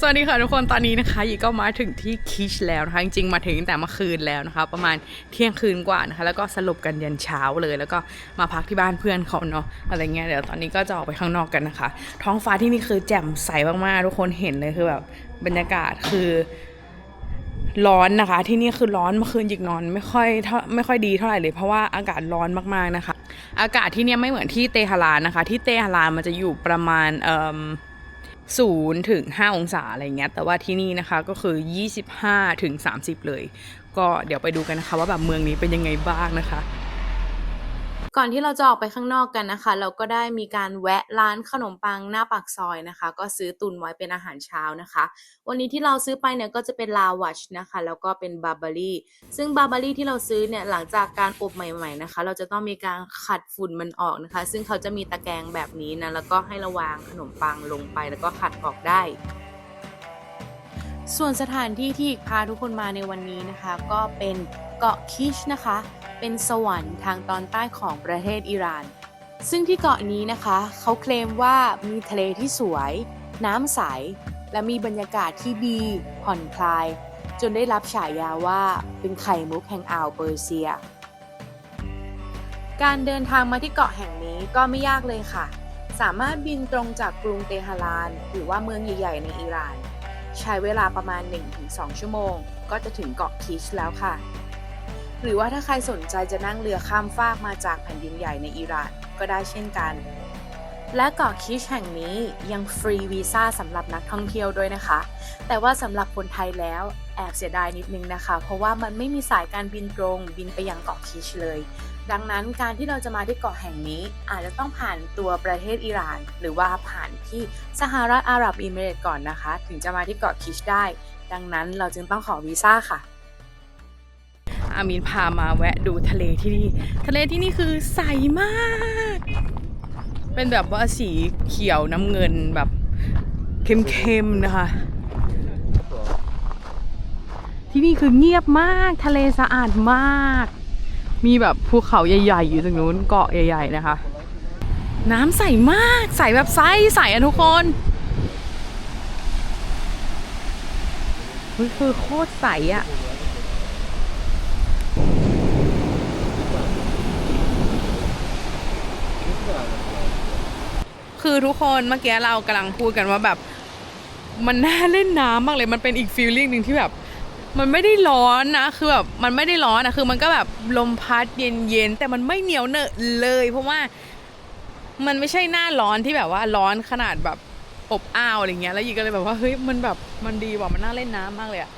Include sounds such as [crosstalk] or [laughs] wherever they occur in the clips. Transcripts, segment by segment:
สวัสดีค่ะทุกคนตอนนี้นะคะยีก็มาถึงที่คิชแล้วนะคะจริงๆมาถึงแต่เมื่อคืนแล้วนะคะ ประมาณเที่ยงคืนกว่านะคะแล้วก็สรุปกันยันเช้าเลย แล้วก็มาพักที่บ้านเพื่อนเขาเนาะอะไรเงี้ยเดี๋ยวตอนนี้ก็จะออกไปข้างนอกกันนะคะ ท้องฟ้าที่นี่คือแจ่มใสมากๆทุกคนเห็นเลยคือแบบบรรยากาศคือร้อนนะคะ ที่นี่คือร้อนเมื่อคืนยิกนอนไม่ค่อยไม่ค่อยดีเท่าไหร่เลยเพราะว่าอากาศร้อนมากๆนะคะ อากาศที่นี่ไม่เหมือนที่เตหะรานนะคะ ที่เตหะรานมันจะอยู่ประมาณเอ่อ ศูนย์ถึงห้าองศาอะไรเงี้ย แต่ว่าที่นี่นะคะก็คือยี่สิบห้าถึงสามสิบเลย ก็เดี๋ยวไปดูกันนะคะว่าแบบเมืองนี้เป็นยังไงบ้างนะคะ ก่อนที่เราจะออกไปข้างนอกกันนะคะ เราก็ได้มีการแวะร้านขนมปังหน้าปากซอยนะคะ ก็ซื้อตุนไว้เป็นอาหารเช้านะคะ วันนี้ที่เราซื้อไปเนี่ยก็จะเป็นลาวัชนะคะ แล้วก็เป็นบาบารี่ซึ่งบาบารี่ที่เราซื้อเนี่ยหลังจากการอบใหม่ ๆนะคะ เราจะต้องมีการขัดฝุ่นมันออกนะคะ ซึ่งเขาจะมีตะแกรงแบบนี้นะแล้วก็ให้ระวางขนมปังลงไปแล้วก็ขัดออกได้ ส่วนสถานที่ที่พาทุกคนมาในวันนี้นะคะ ก็เป็นเกาะคิชนะคะ เป็นสวรรค์ทางตอนใต้ของประเทศอิหร่าน ซึ่งที่เกาะนี้นะคะ เขาเคลมว่ามีทะเลที่สวย น้ำใส และมีบรรยากาศที่ดี ผ่อนคลาย จนได้รับฉายาว่าเป็นไข่มุกแห่งอ่าวเปอร์เซีย การเดินทางมาที่เกาะแห่งนี้ก็ไม่ยากเลยค่ะ สามารถบินตรงจากกรุงเตหะราน หรือว่าเมืองใหญ่ๆในอิหร่าน ใช้เวลาประมาณ 1-2 ชั่วโมง ก็จะถึงเกาะคิชแล้วค่ะ หรือว่าถ้าใครสนใจจะนั่งเรือข้ามฟากมาจากแผ่นดินใหญ่ในอิหร่านก็ได้เช่นกัน และเกาะคิชแห่งนี้ยังฟรีวีซ่าสำหรับนักท่องเที่ยวด้วยนะคะ แต่ว่าสำหรับคนไทยแล้วแอบเสียดายนิดนึงนะคะ เพราะว่ามันไม่มีสายการบินตรงบินไปยังเกาะคิชเลย ดังนั้นการที่เราจะมาที่เกาะแห่งนี้ อาจจะต้องผ่านตัวประเทศอิหร่าน หรือว่าผ่านที่สหรัฐอาหรับเอมิเรตก่อนนะคะ ถึงจะมาที่เกาะคิชได้ ดังนั้นเราจึงต้องขอวีซ่าค่ะอามีนพามาแวะดูทะเลที่นี่ ทะเลที่นี่คือใสมาก เป็นแบบว่าสีเขียวน้ำเงินแบบเข้มๆนะคะ ที่นี่คือเงียบมากทะเลสะอาดมาก มีแบบภูเขาใหญ่ๆ อยู่ตรงนู้นเกาะใหญ่ ๆ นะคะ น้ำใสมากใสแบบใสใสอะทุกคนเฮ้ยคือโคตรใสอะ คือทุกคนเมื่อกี้เรากำลังพูดกันว่าแบบ มันน่าเล่นน้ำมากเลยมันเป็นอีกฟีลลิ่งหนึ่งที่แบบ มันไม่ได้ร้อนนะ คือแบบมันไม่ได้ร้อนนะคือมันก็แบบลมพัดเย็นๆแต่มันไม่เหนียวเหนอะเลย เพราะว่ามันไม่ใช่หน้าร้อนที่แบบว่าร้อนขนาดแบบอบอ้าวอะไรเงี้ยแล้วยีก็เลยแบบว่าเฮ้ยมันแบบมันดีว่ะมันน่าเล่นน้ำมากเลยอะ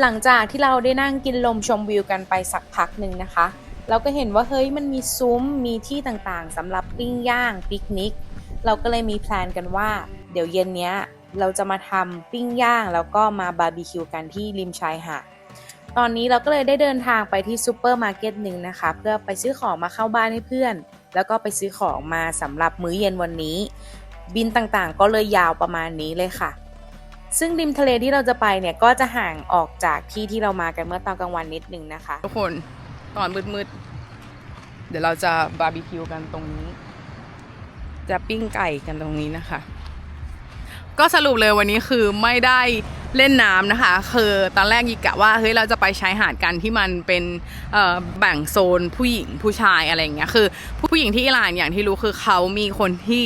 หลังจากที่เราได้นั่งกินลมชมวิวกันไปสักพักหนึ่งนะคะ เราก็เห็นว่าเฮ้ยมันมีซุ้มมีที่ต่างๆสำหรับปิ้งย่างปิกนิก เราก็เลยมีแพลนกันว่า เดี๋ยวเย็นเนี้ยเราจะมาทำปิ้งย่างแล้วก็มาบาร์บีคิวกันที่ริมชายหาดตอนนี้เราก็เลยได้เดินทางไปที่ซูเปอร์มาร์เก็ตหนึ่งนะคะ เพื่อไปซื้อของมาเข้าบ้านให้เพื่อน แล้วก็ไปซื้อของมาสำหรับมื้อเย็นวันนี้ บินต่างๆ ก็เลยยาวประมาณนี้เลยค่ะ ซึ่งริมทะเลที่เราจะไปเนี่ยก็จะห่างออกจากที่ที่เรามากันเมื่อตอนกลางวันนิดนึงนะคะ ทุกคนตอนมืดๆ เดี๋ยวเราจะบาร์บีคิวกันตรงนี้ จะปิ้งไก่กันตรงนี้นะคะ ก็สรุปเลยวันนี้คือไม่ได้เล่นน้ำนะคะ คือตอนแรกยิกะว่าเฮ้ยเราจะไปชายหาดกันที่มันเป็นแบ่งโซนผู้หญิงผู้ชายอะไรอย่างเงี้ยคือ ผู้หญิงที่อิหร่านอย่างที่รู้คือเขามีคนที่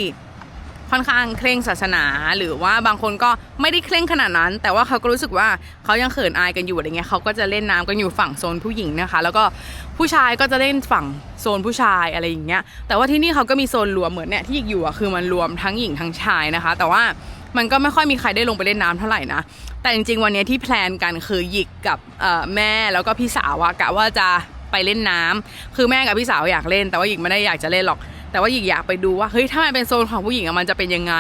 ค่อนข้างเคร่งศาสนา หรือว่าบางคนก็ไม่ได้เคร่งขนาดนั้น แต่ว่าเขาก็รู้สึกว่าเขายังเขินอายกันอยู่อะไรเงี้ยเขาก็จะเล่นน้ำกันอยู่ฝั่งโซนผู้หญิงนะคะ แล้วก็ผู้ชายก็จะเล่นฝั่งโซนผู้ชายอะไรอย่างเงี้ยแต่ว่าที่นี่เขาก็มีโซนรวมเหมือนเนี่ยที่อีกอยู่อะคือมันรวมทั้งหญิงทั้งชายนะคะ แต่ว่ามันก็ไม่ค่อยมีใครได้ลงไปเล่นน้ำเท่าไหร่นะ แต่จริงๆ วันนี้ที่แพลนกันคือหยิกกับแม่แล้วก็พี่สาวกะว่าจะไปเล่นน้ำคือแม่กับพี่สาวอยากเล่น แต่ว่าหยิกไม่ได้อยากจะเล่นหรอก แต่ว่าหยิกอยากไปดูว่าเฮ้ยถ้ามันเป็นโซนของผู้หญิงอะมันจะเป็นยังไง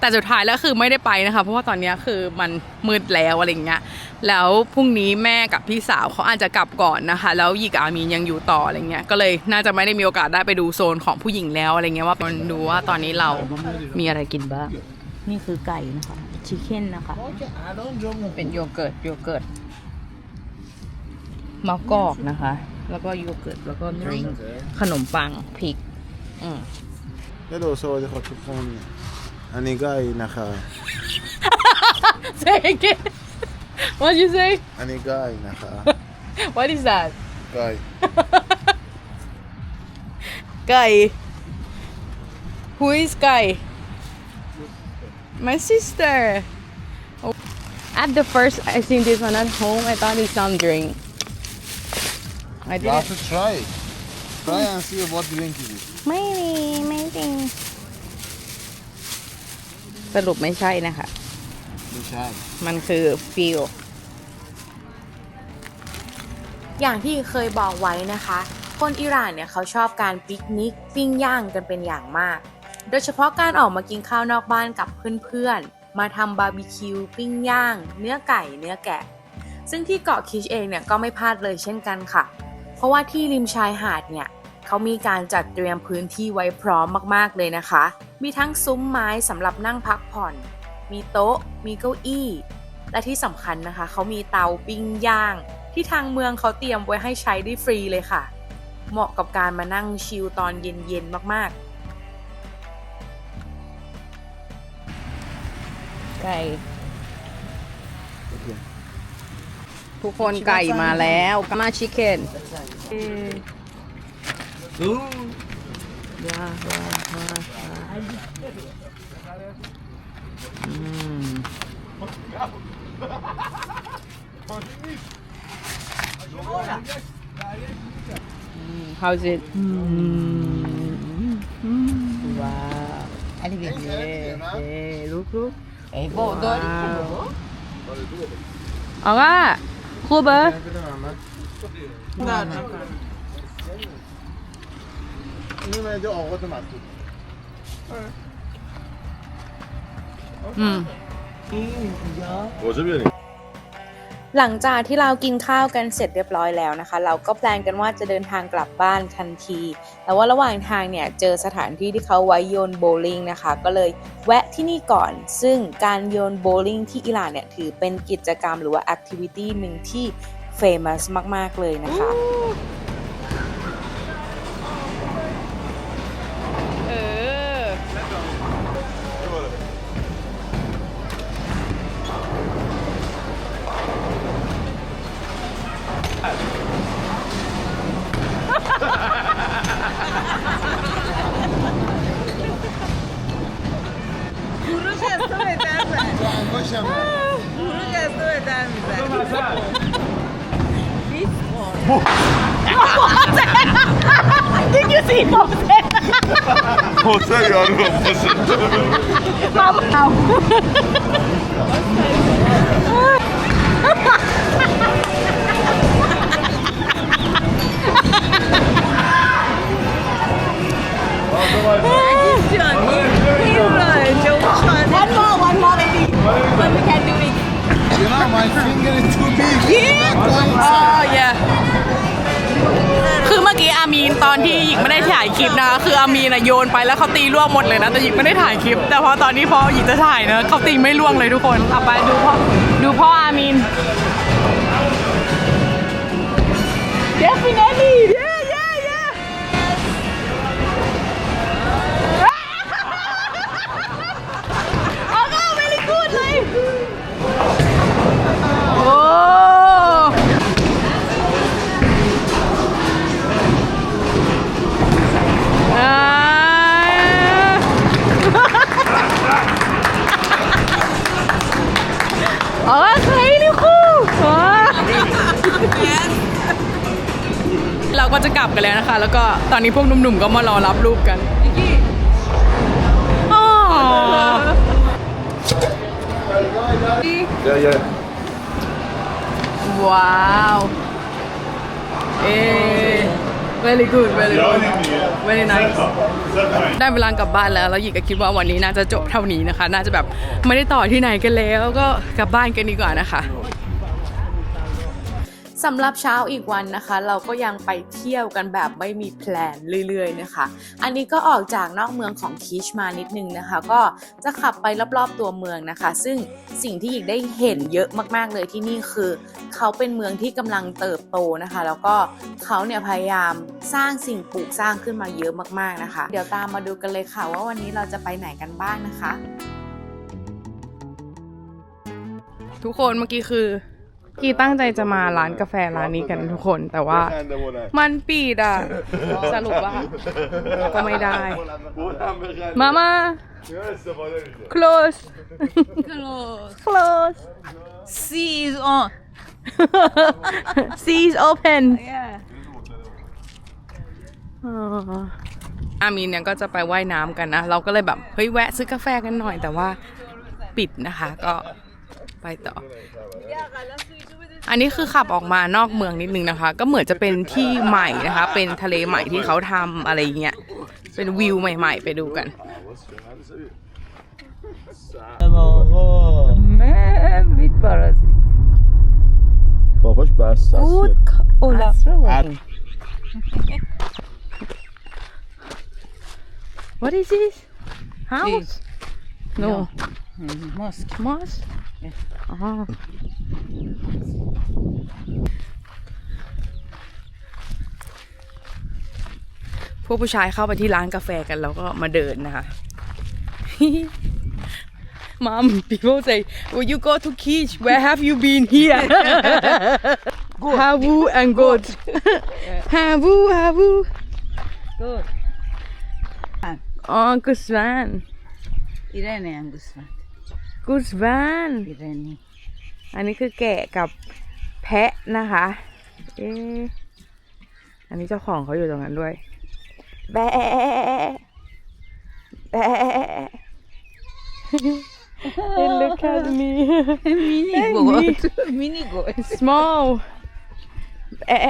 แต่สุดท้ายแล้วคือไม่ได้ไปนะคะ เพราะว่าตอนเนี้ยคือมันมืดแล้วอะไรอย่างเงี้ยแล้วพรุ่งนี้แม่กับพี่สาวเขาอาจจะกลับก่อนนะคะ แล้วหยิกกับอามีนยังอยู่ต่ออะไรเงี้ยก็เลยน่าจะไม่ได้มีโอกาสได้ไปดูโซนของผู้หญิงแล้วอะไรเงี้ยว่ามันดูว่าตอนนี้เรามีอะไรกินบ้างนี่คือไก่นะคะชิคเก้นนะคะเป็นโยเกิร์ตโยเกิร์ตมะกอกนะคะ แล้วก็โยเกิร์ตแล้วก็ดริงก์ขนมปังพริก Mm. Hello, so the microphone. Ani guy car. [laughs] say again. [laughs] What'd you say? And Ani guy in a car. [laughs] what is that? Guy. guy. Who is guy? My sister. Oh. At the first, I seen this one at home. I thought it's some drink. I. You have to try it. Try and see what drink it is. ไม่มีไม่จริง สรุปไม่ใช่นะคะ ไม่ใช่ มันคือฟิลอย่างที่เคยบอกไว้นะคะ คนอิหร่านเนี่ยเขาชอบการปิกนิกปิ้งย่างกันเป็นอย่างมาก โดยเฉพาะการออกมากินข้าวนอกบ้านกับเพื่อนๆ มาทำบาร์บีคิวปิ้งย่าง เนื้อไก่เนื้อแกะ ซึ่งที่เกาะคิชเองเนี่ยก็ไม่พลาดเลยเช่นกันค่ะ เพราะว่าที่ริมชายหาดเนี่ย เขามีการจัดเตรียมพื้นที่ไว้พร้อมมากๆเลยนะคะ มีทั้งซุ้มไม้สำหรับนั่งพักผ่อน มีโต๊ะ มีเก้าอี้ และที่สำคัญนะคะ เขามีเตาปิ้งย่าง ที่ทางเมืองเขาเตรียมไว้ให้ใช้ได้ฟรีเลยค่ะ เหมาะกับการมานั่งชิลตอนเย็นๆมากไก่ทุกคนไก่มาแล้วกามาชิค เก้นว้าวว้าวว้าว นี่มันจะออ我这边หลังจากที่เรากินข้าวกันเสร็จเรียบร้อยแล้วนะคะ เราก็แพลนกันว่าจะเดินทางกลับบ้านทันที แต่ว่าระหว่างทางเนี่ยเจอสถานที่ที่เขาไว้โยนโบว์ลิ่งนะคะ ก็เลยแวะที่นี่ก่อน ซึ่งการโยนโบว์ลิ่งที่อิหร่านเนี่ยถือเป็นกิจกรรมหรือว่าแอคทิวิตี้หนึ่งที่เฟมัสมาก ๆ เลยนะคะ Moses! Did you see Moses? Moses got a Moses. Mama, One more, one more, baby. One we can do it. You know, my finger is too big. Yeah. Oh, yeah. คือเมื่อกี้อามีนตอนที่หญิงไม่ได้ถ่ายคลิปนะ คืออามีนอะโยนไปแล้วเขาตีล่วงหมดเลยนะแต่หญิงไม่ได้ถ่ายคลิป แต่พอตอนนี้พอหญิงจะถ่ายนะเขาตีไม่ล่วงเลยทุกคนเอาไปดูพ่อดูพ่ออามีน definitely ตอนนี้พวกหนุ่มๆก็มารอรับรูปกันอ๋อ Yeah, yeah. ว้าวเอ๊ very good very good very nice ได้เวลากลับบ้านแล้วแล้วหยิกก็คิดว่าวันนี้น่าจะจบเท่านี้นะคะ น่าจะแบบไม่ได้ต่อที่ไหนกันแล้วก็กลับบ้านกันดีกว่านะคะ สำหรับเช้าอีกวันนะคะ เราก็ยังไปเที่ยวกันแบบไม่มีแพลนเรื่อยๆนะคะ อันนี้ก็ออกจากนอกเมืองของคิชมานิดนึงนะคะ ก็จะขับไปรอบๆตัวเมืองนะคะ ซึ่งสิ่งที่หญิงได้เห็นเยอะมากๆเลยที่นี่คือ เขาเป็นเมืองที่กำลังเติบโตนะคะ แล้วก็เขาเนี่ยพยายามสร้างสิ่งปลูกสร้างขึ้นมาเยอะมากๆนะคะ เดี๋ยวตามมาดูกันเลยค่ะ ว่าวันนี้เราจะไปไหนกันบ้างนะคะ ทุกคนเมื่อกี้คือ กีตั้งใจจะมาร้านกาแฟร้านนี้กันทุกคนแต่ว่า มันปิดอะ สรุปว่าก็ไม่ได้ มามา close Close. close Sea is on. seas open Yeah. อ่าอามีนเนี่ยก็จะไปว่ายน้ำกันนะ เราก็เลยแบบ เฮ้ย แวะซื้อกาแฟกันหน่อยแต่ว่าปิดนะคะก็ ไปต่อ อันนี้คือขับออกมานอกเมืองนิดนึงนะคะ ก็เหมือนจะเป็นที่ใหม่นะคะ เป็นทะเลใหม่ที่เขาทำอะไรเงี้ย เป็นวิวใหม่ๆ ไปดูกัน Mit parazit. باباش بس Good Ola. What is this? House? No. Mosque. Mosque? Oh. อ๋อพวกผู้ชายเข้าไปที่ร้านกาแฟกันแล้วก็มาเดินนะคะ Mom, people say, when you go to Kish, where have you been here? Havu and goat. Havu, Havu. Good. Oh, Guzman. İrene am Gusman. Guzman. İrene. อันนี้คือแกะกับแพะนะคะเอ๊ะอันนี้เจ้าของเขาอยู่ตรงนั้นด้วย แบะแบะ Hey, look at me Mini Hey, goat. Mini goat. small แบะ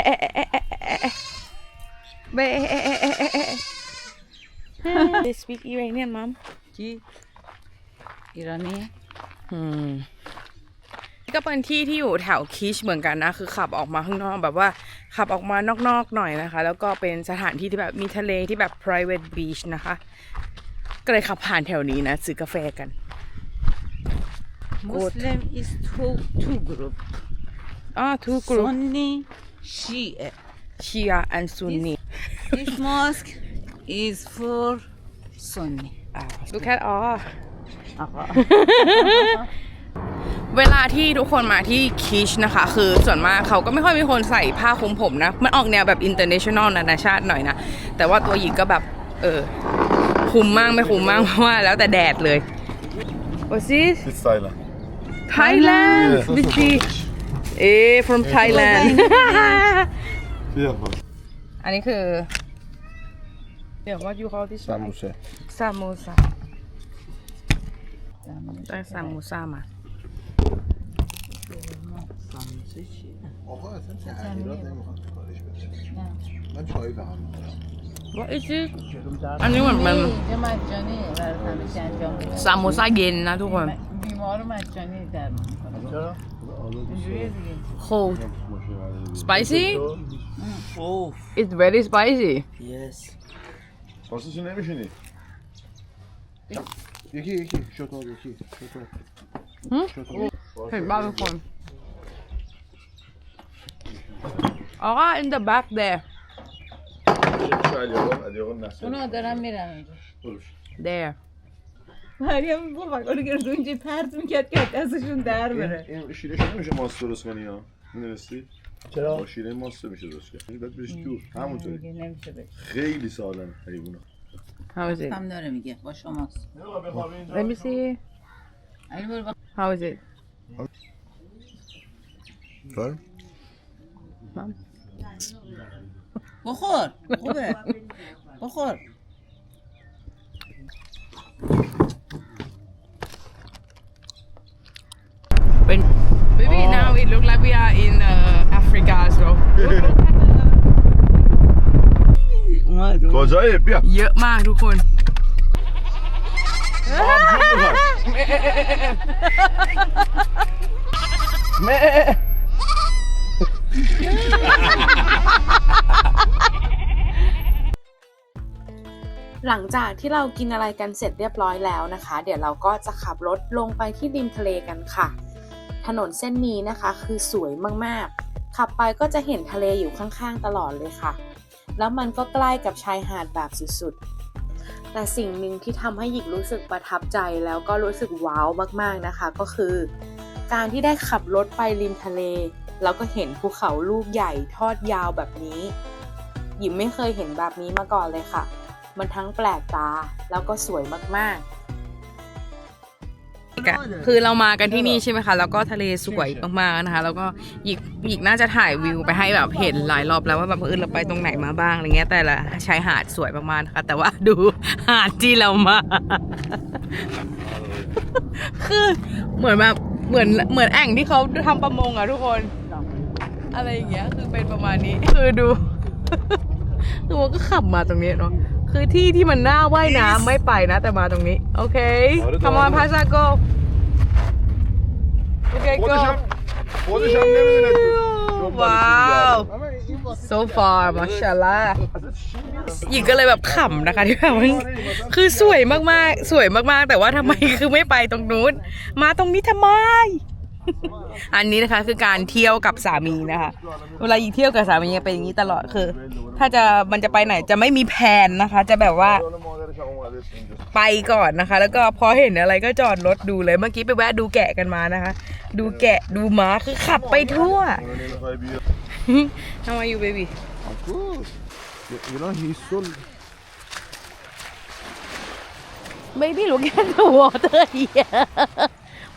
แบะ They speak Iranian mom Ki? İrani. อืมก็เป็นที่ที่อยู่แถวคิชเหมือนกันนะ คือขับออกมาข้างนอกแบบว่าขับออกมานอกๆหน่อยนะคะ แล้วก็เป็นสถานที่ที่แบบมีทะเลที่แบบ private beach นะคะ ก็เลยขับผ่านแถวนี้นะซื้อกาแฟกัน Muslim is two two group. อ๋อ two group Sunni, Shia. Shia and Sunni This mosque is for Sunni. look at all Aha. เวลาที่ทุกคนมาที่คิชนะคะ คือส่วนมากเขาก็ไม่ค่อยมีคนใส่ผ้าคลุมผมนะ มันออกแนวแบบ international นานาชาติหน่อยนะ แต่ว่าตัวหญิงก็แบบ เออคุมมากไม่คุมมากเพราะว่าแล้วแต่แดดเลย What's this It's Thailand. Thailand Yeah, this that's is eh from Thailand Yeah, อันนี้คือ เดี๋ยว what you call this one? Samuse. ซามูซาได้ซามูซา That's some musama. What is it? I don't remember. Samosa again, I don't remember. Hold. Spicy? Oh. It's very spicy. Yes. What's the name of it? یکی یکی. شطور یکی. شطور هم؟ شطور کن آقا این ده بق ده اونا دارم میرم اینجا. ده. مریم بول بک اونو گرد اونجا پرت می‌کرد که دستشون در بره. این شیره شده میشه ماست درست کنی ها؟ نوستی؟ چرا؟ با شیره ماست میشه درست کنی. بعد بریش دور. همونطوری. خیلی سالم حیوانه how is it هم داره میگه با شماست let me see علی برو با- how is it فرم؟ بخور خوبه بخور when maybe now it look like we are in uh, Africa as well [laughs] [laughs] Acayip ya. เยอะมากทุกคน Çok uzak. หลังจากที่เรากินอะไรกันเสร็จเรียบร้อยแล้วนะคะ เดี๋ยวเราก็จะขับรถลงไปที่ริมทะเลกันค่ะ ถนนเส้นนี้นะคะคือสวยมากๆ ขับไปก็จะเห็นทะเลอยู่ข้างๆตลอดเลยค่ะ แล้วมันก็ใกล้กับชายหาดแบบสุดๆ แต่สิ่งหนึ่งที่ทำให้หยิงรู้สึกประทับใจแล้วก็รู้สึกว้าวมากๆนะคะ ก็คือ การที่ได้ขับรถไปริมทะเล แล้วก็เห็นภูเขาลูกใหญ่ทอดยาวแบบนี้หยิมไม่เคยเห็นแบบนี้มาก่อนเลยค่ะ มันทั้งแปลกตาแล้วก็สวยมากๆ กะคือเรามากันที่นี่ใช่ไหมคะ แล้วก็ทะเลสวยมากๆนะคะ แล้วก็หยิกหยิกน่าจะถ่ายวิวไปให้แบบเห็นหลายรอบแล้วว่าแบบเออเราไปตรงไหนมาบ้างอะไรเงี้ย แต่ละชายหาดสวยมากๆนะคะแต่ว่าดูหาดที่เรามา คือเหมือนแบบเหมือนเหมือนแอ่งที่เขาทำประมงอะทุกคน อะไรอย่างเงี้ย คือเป็นประมาณนี้ คือดูคือมันก็ขับมาตรงนี้เนาะ คือที่ที่มันน่าว่ายน้ำไม่ไปนะ แต่มาตรงนี้ โอเคทำมั on Pasha โอเค go Position So far, mashallah. หญิงก็เลยแบบขำนะคะที่แบบมันคือสวยมากๆ สวยมากๆ แต่ว่าทำไมคือไม่ไปตรงนู้น มาตรงนี้ทำไม อันนี้นะคะคือการเที่ยวกับสามีนะคะ เวลายิงเที่ยวกับสามีเป็นอย่างนี้ตลอดคือ ถ้าจะมันจะไปไหนจะไม่มีแผนนะคะ จะแบบว่าไปก่อนนะคะ แล้วก็พอเห็นอะไรก็จอดรถดูเลยเมื่อกี้ไปแวะดูแกะกันมานะคะ ดูแกะดูม้าคือขับไปทั่วทำไมอยู่เบบี้ You know he's so Baby look at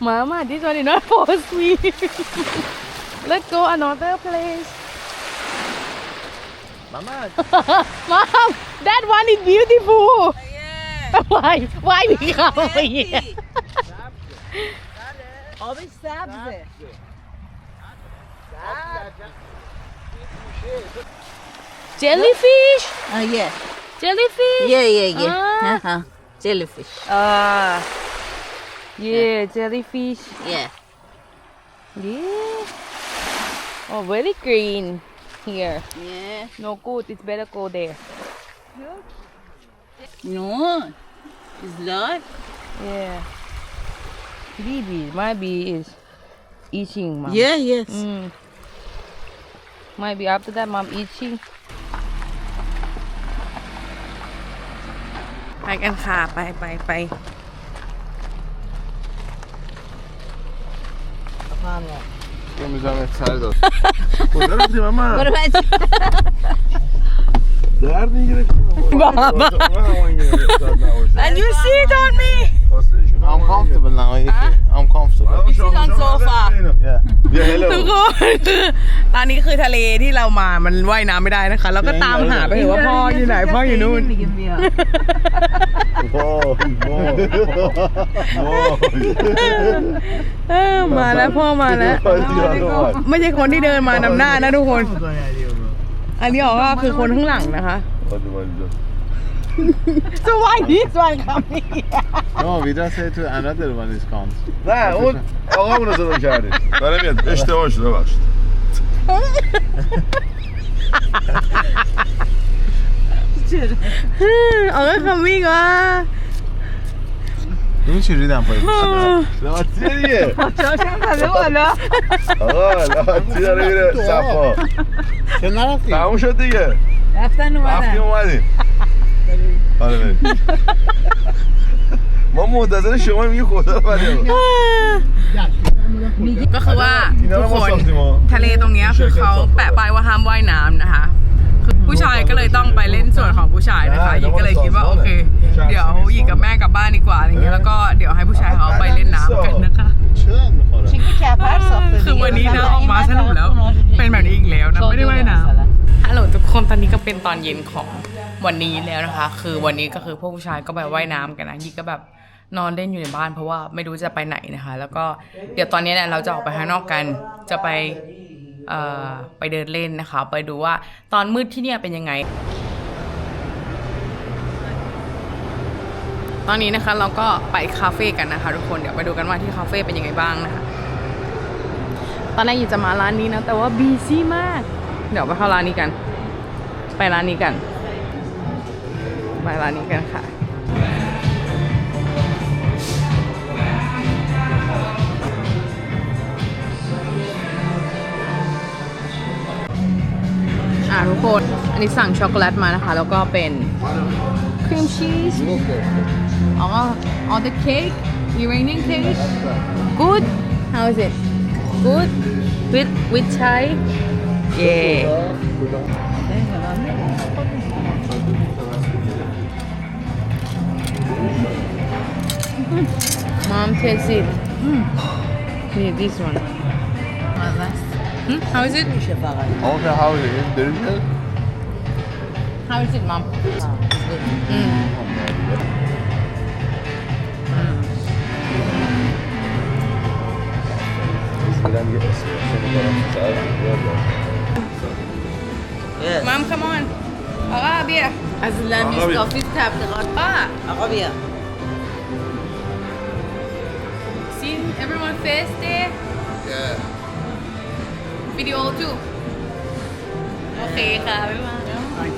Mama, this one is not [laughs] for me. Let's go another place. Mama. [laughs] Mom, that one is beautiful. Yeah. [laughs] Why? Why we come here? Jellyfish? Oh, yeah. Jellyfish? Yeah, yeah, yeah. Ah. Uh -huh. Jellyfish. Ah. Yeah, jellyfish. Yeah. Yeah. Oh, very green here. Yeah. No good. It's better go there. No. It's not. Yeah. Baby, my bee is eating mom. Yeah, yes. Mm. Might be after that, mom itching. ไปกันค่ะ ไปไปไป Vallahi. Bu zahmet Serdar. [laughs] Fotoğraf diyeyim ama. Bunu ben [laughs] Derdin gerek. Baba. And you see it on me. I'm comfortable now. I'm comfortable. You sit on sofa. Yeah. ทุกคนตอนนี้คือทะเลที่เรามามันว่ายน้ำไม่ได้นะคะเราก็ตามหาไปเห็นว่าพ่ออยู่ไหนพ่ออยู่นู่น โอ้อ้เอมาแล้วพ่อมาแล้วไม่ใช่คนที่เดินมานำหน้านะทุกคน อันนี้ออกก็คือคนข้างหลังนะคะ So why this one coming No, we just say to another one is comes. نه اون آقامون رو صدا کردی. داره میاد اشتباه شده ببخشید. آقا ว่ะ این چی ریدم پای لاتیه دیگه. چاشم زده بالا. آقا لاتی داره میره صفا. چه نرفتی؟ تموم شد دیگه. رفتن رفتیم اومدن اومدیم. آره بریم ما منتظر شما میگه خدا رو بریم ก็คือว่า اینا ทุก رو ค ما น ساختیم ها ทะเลตรงเนี้ยคือเขาแปะป้ายว่าห้ามว่ายน้ำนะคะ คือผู้ชายก็เลยต้องไปเล่นส่วนของผู้ชายนะคะ ได้ หญิงก็เลยคิดว่า ต้ โอ องมา เค สอน เดี๋ยวหญิงกับแม่กลับบ้านดีกว่าอะไรเงี้ย แล้วก็เดี๋ยวให้ผู้ชายเขาไปเล่นน้ำกันนะคะ چرا میخوره؟ چیکو کپر ساخته คือวันนี้นะออกมาสรุปแล้ว เป็นแบบนี้อีกแล้วนะ ไม่ได้ว่ายน้ำฮัลโหลทุกคนตอนนี้ก็เป็นตอนเย็นของ วันนี้แล้วนะคะ คือวันนี้ก็คือพวกผู้ชายก็ไปว่ายน้ำกันนะหญิงก็แบบนอนเล่นอยู่ในบ้านเพราะว่าไม่รู้จะไปไหนนะคะ แล้วก็เดี๋ยวตอนนี้เนี่ยเราจะออกไปข้างนอกกันจะไปเอ่อไปเดินเล่นนะคะ ไปดูว่าตอนมืดที่เนี่ยเป็นยังไง ตอนนี้นะคะเราก็ไปคาเฟ่กันนะคะทุกคนเดี๋ยวไปดูกันว่าที่คาเฟ่เป็นยังไงบ้างนะคะตอนแรกอยู่จะมาร้านนี้นะแต่ว่าบีซี่มาก เดี๋ยวไปเข้าร้านนี้กัน ไปร้านนี้กัน มาร้านนี้กันค่ะ อ่าทุกคน อันนี้สั่งช็อกโกแลตมานะคะ แล้วก็เป็นครีมชีสอ๋อ on the cake Iranian cake good how is it good with with chai yeah Mm. Mom tastes it. Mm. Yeah, this one. Hmm? How is it? Also, how is it? Delicious? How is it, Mom? Oh, it's good. Mm. Yes. Mom, come on. Arabiya. As Arabiya. Ah. Arabiya. Everyone first there? Yeah. Video too. Okay, ค่ะบ๊ายบาย